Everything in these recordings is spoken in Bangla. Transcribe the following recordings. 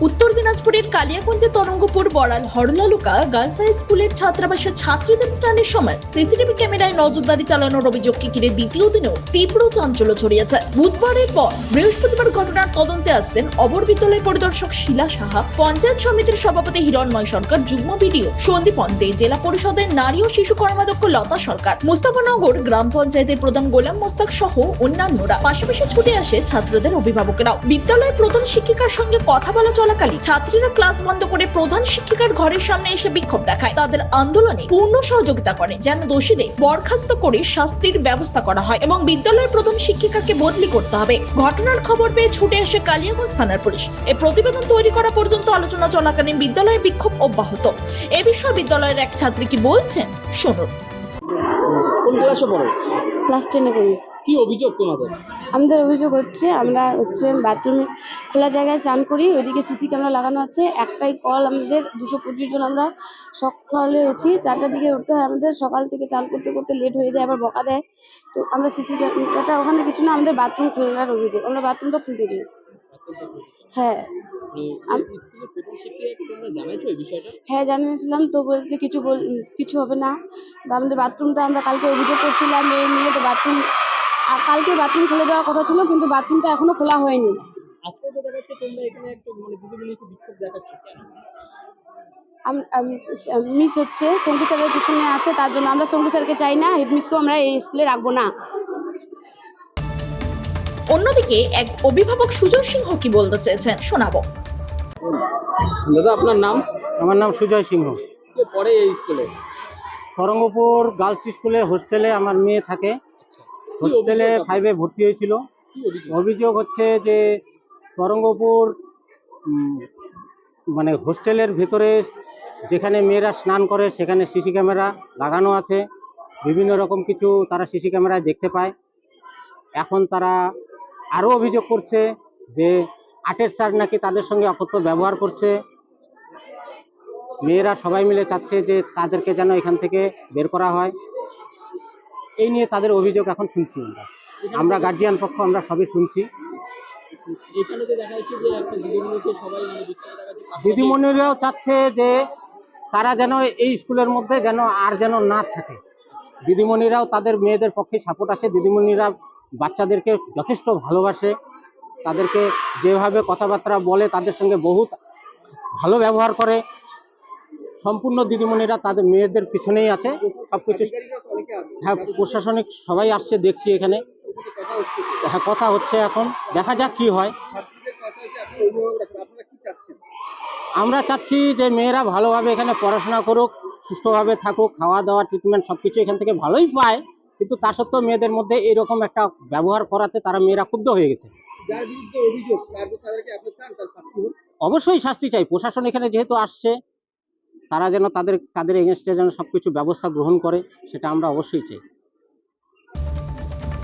উত্তর দিনাজপুরের কালিয়াগঞ্জে তরঙ্গপুর, বড়াল, হরলালুকা, গার্লস হাই স্কুলের ছাত্রাবাসের ছাত্রীদের স্নানের সময় সিসিটিভি ক্যামেরায় নজরদারি চালানোর অভিযোগকে ঘিরে দ্বিতীয় দিনেও তীব্র চাঞ্চল্য ছড়িয়েছে। বুধবারের পর বৃহস্পতিবার ঘটনার তদন্তে আসছেন অবর বিদ্যালয় পরিদর্শক শিলা সাহা, পঞ্চায়েত সমিতির সভাপতি হিরণময় সরকার যুগ্ম বিডিও সন্দীপ অন্তে, জেলা পরিষদের নারী ও শিশু কর্মাধ্যক্ষ লতা সরকার মুস্তাফানগর গ্রাম পঞ্চায়েতের প্রধান গোলাম মোস্তাক সহ অন্যান্যরা। পাশাপাশি ছুটে আসে ছাত্রদের অভিভাবকেরাও। বিদ্যালয়ের প্রধান শিক্ষিকার সঙ্গে কথা বলা চলাকালীন ছাত্রীরা ক্লাস বন্ধ করে প্রধান শিক্ষিকার ঘরের সামনে এসে বিক্ষোভ দেখায়। তাদের আন্দোলনে পূর্ণ সহযোগিতা করেন যেন দোষীদের বরখাস্ত করে শাস্তির ব্যবস্থা করা হয় এবং বিদ্যালয়ের প্রধান শিক্ষিকাকে বদলি করতে হবে। ঘটনার খবর পেয়ে ছুটে আসে কালিয়াগঞ্জ থানার পুলিশ। এই প্রতিবেদন তৈরি করা পর্যন্ত আলোচনা চলাকালীন বিদ্যালয়ে বিক্ষোভ অব্যাহত। এ বিষয়ে বিদ্যালয়ের এক ছাত্রী কি বলছেন শুনুন। কোন ক্লাসে পড়ো? ক্লাস টেনে করি কি অভিযোগ তোমাদের? আমাদের অভিযোগ হচ্ছে, আমরা হচ্ছে বাথরুমে খোলা জায়গায় স্নান করি, ওইদিকে সিসি ক্যামেরা লাগানো আছে, একটাই কল আমাদের, দুশো পঁচিশ জন আমরা সকালে উঠি, চারটার দিকে উঠতে হয় আমাদের, সকাল থেকে স্নান করতে করতে লেট হয়ে যায়, আবার বকা দেয়। তো আমরা সিসি ক্যামেরাটা ওখানে কিছু না, আমাদের বাথরুম খোলার অভিযোগ, আমরা বাথরুমটা খুলতে দিই। হ্যাঁ। হ্যাঁ জানিয়েছিলাম, তো বলছে কিছু কিছু হবে না। আমাদের বাথরুমটা আমরা কালকে অভিযোগ করছিলাম, এই নিয়ে, তো বাথরুম আর কালকে বাথরুম খুলে দেওয়ার কথা ছিল কিন্তু বাথরুমটা এখনও খোলা হয়নি। আজকে তো দেখা তোমরা এখানে একটা মানে দিদিমণিকে বিক্ষোভ দেখাচ্ছ। মিস হচ্ছে সংগীত স্যারের পিছনে আছে তার জন্য আমরা সংগীত স্যারকে চাই না হেড মিসকেও আমরা এই স্কুলে রাখব না। অন্যদিকে এক অভিভাবক সুজয় সিংহ কি বলতে চেয়েছেন শোনাবো। দাদা আপনার নাম? আমার নাম সুজয় সিংহ। পড়ে এই স্কুলে তরঙ্গপুর গার্লস স্কুলে হোস্টেলে আমার মেয়ে থাকে। হোস্টেলে ফাইভে ভর্তি হয়েছিল। অভিযোগ? হচ্ছে যে তরঙ্গপুর মানে হোস্টেলের ভিতরে যেখানে মেয়েরা স্নান করে সেখানে সিসি ক্যামেরা লাগানো আছে। বিভিন্ন রকম কিছু তারা সিসি ক্যামেরায় দেখতে পায়। এখন তারা আরও অভিযোগ করছে যে আটের স্যার নাকি তাদের সঙ্গে অকথ্য ব্যবহার করছে। মেয়েরা সবাই মিলে চাচ্ছে যে তাদেরকে যেন এখান থেকে বের করা হয়। এই নিয়ে তাদের অভিযোগ এখন শুনছি আমরা। আমরা গার্জিয়ান পক্ষ আমরা সবই শুনছি। মানে দিদিমণিরাও চাচ্ছে যে তারা যেন এই স্কুলের মধ্যে যেন আর যেন না থাকে। দিদিমণিরাও তাদের মেয়েদের পক্ষে সাপোর্ট আছে। দিদিমণিরা বাচ্চাদেরকে যথেষ্ট ভালোবাসে। তাদেরকে যেভাবে কথাবার্তা বলে তাদের সঙ্গে বহুত ভালো ব্যবহার করে। সম্পূর্ণ দিদিমণিরা তাদের মেয়েদের পিছনেই আছে সব কিছু হ্যাঁ প্রশাসনিক সবাই আসছে দেখছি এখানে। হ্যাঁ কথা হচ্ছে এখন দেখা যাক কি হয়। আমরা চাচ্ছি যে মেয়েরা ভালোভাবে এখানে পড়াশোনা করুক সুস্থভাবে থাকুক খাওয়া দাওয়া ট্রিটমেন্ট সব কিছু এখান থেকে ভালোই পায়। কিন্তু তা সত্ত্বেও মেয়েদের মধ্যে এরকম একটা ব্যবহার করাতে তারা মেয়েরা ক্ষুব্ধ হয়ে গেছে। অবশ্যই শাস্তি চাই। প্রশাসন এখানে যেহেতু আসছে তারা যেন তাদের তাদের এগেনস্টে যেন সবকিছু ব্যবস্থা গ্রহণ করে, সেটা আমরা অবশ্যই চাই।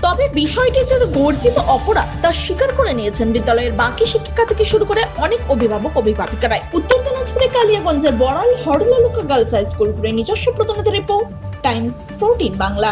তবে বিষয়টি যে গর্জিত অপরাধ, তা স্বীকার করে নিয়েছেন বিদ্যালয়ের বাকি শিক্ষিকা থেকে শুরু করে অনেক অভিভাবক, অভিভাবিকারাই। উত্তর দিনাজপুরে কালিয়াগঞ্জের Boral Harlaluka girls high school নিজস্ব প্রতিনিধি রিপোর্ট টাইম ফোরটিন বাংলা।